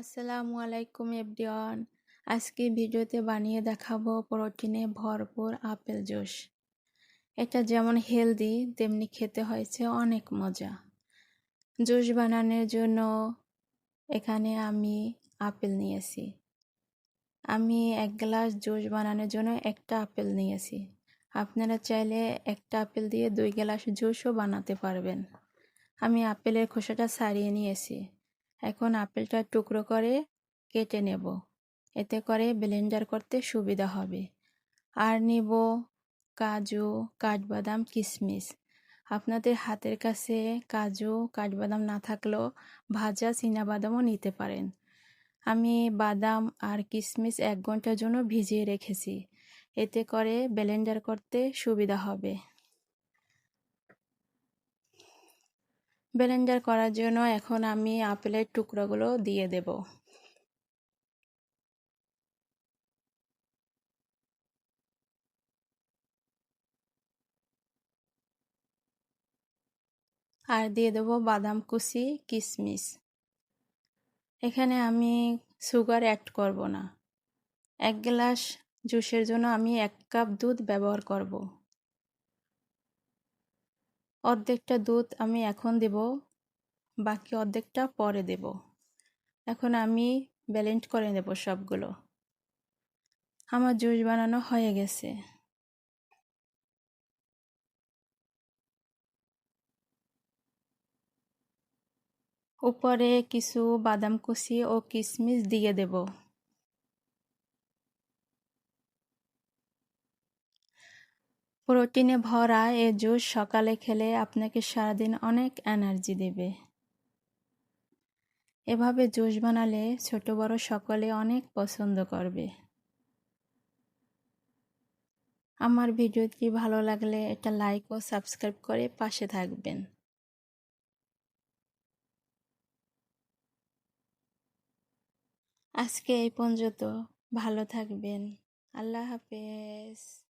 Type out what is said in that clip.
আসসালামু আলাইকুম এভরিওয়ান। আজকে ভিডিওতে বানিয়ে দেখাবো প্রোটিনে ভরপুর আপেল জুস। এটা যেমন হেলদি, তেমনি খেতে হয়েছে অনেক মজা। জুস বানানোর জন্য এখানে আমি আপেল নিয়েছি। আমি এক গ্লাস জুস বানানোর জন্য একটা আপেল নিয়েছি। আপনারা চাইলে একটা আপেল দিয়ে দুই গ্লাস জুসও বানাতে পারবেন। আমি আপেলের খোসাটা সারিয়ে নিয়েছি। এখন আপেলটা টুকরো করে কেটে নেব। এতে করে ব্লেন্ডার করতে সুবিধা হবে। আর নেব কাজু, কাঠবাদাম কিশমিশ আপনাদের হাতের কাছে কাজু, কাঠবাদাম না থাকলেও ভাজা বাদামও নিতে পারেন। আমি বাদাম আর কিশমিশ এক ঘণ্টার জন্য ভিজিয়ে রেখেছি। এতে করে ব্লেন্ডার করতে সুবিধা হবে। ব্লেন্ডার করার জন্য এখন আমি আপেলের টুকরোগুলো দিয়ে দেব। আর দিয়ে দেবো বাদাম কুচি কিশমিশ এখানে আমি সুগার অ্যাড করব না। এক গ্লাস জুসের জন্য আমি এক কাপ দুধ ব্যবহার করব। অর্ধেকটা দুধ আমি এখন দেব, বাকি অর্ধেকটা পরে দেব। এখন আমি ব্যালেন্ট করে নেব সবগুলো। আমার জুস বানানো হয়ে গেছে। উপরে কিছু বাদাম কুচি ও কিশমিশ দিয়ে দেব। প্রোটিনে ভরা এ জুস সকালে খেলে আপনাকে সারাদিন অনেক এনার্জি দেবে। এভাবে জুস বানালে ছোট বড় সকলে অনেক পছন্দ করবে। আমার ভিডিওটি ভালো লাগলে এটা লাইক ও সাবস্ক্রাইব করে পাশে থাকবেন। আজকে এই পর্যন্ত। ভালো থাকবেন। আল্লাহ হাফেজ।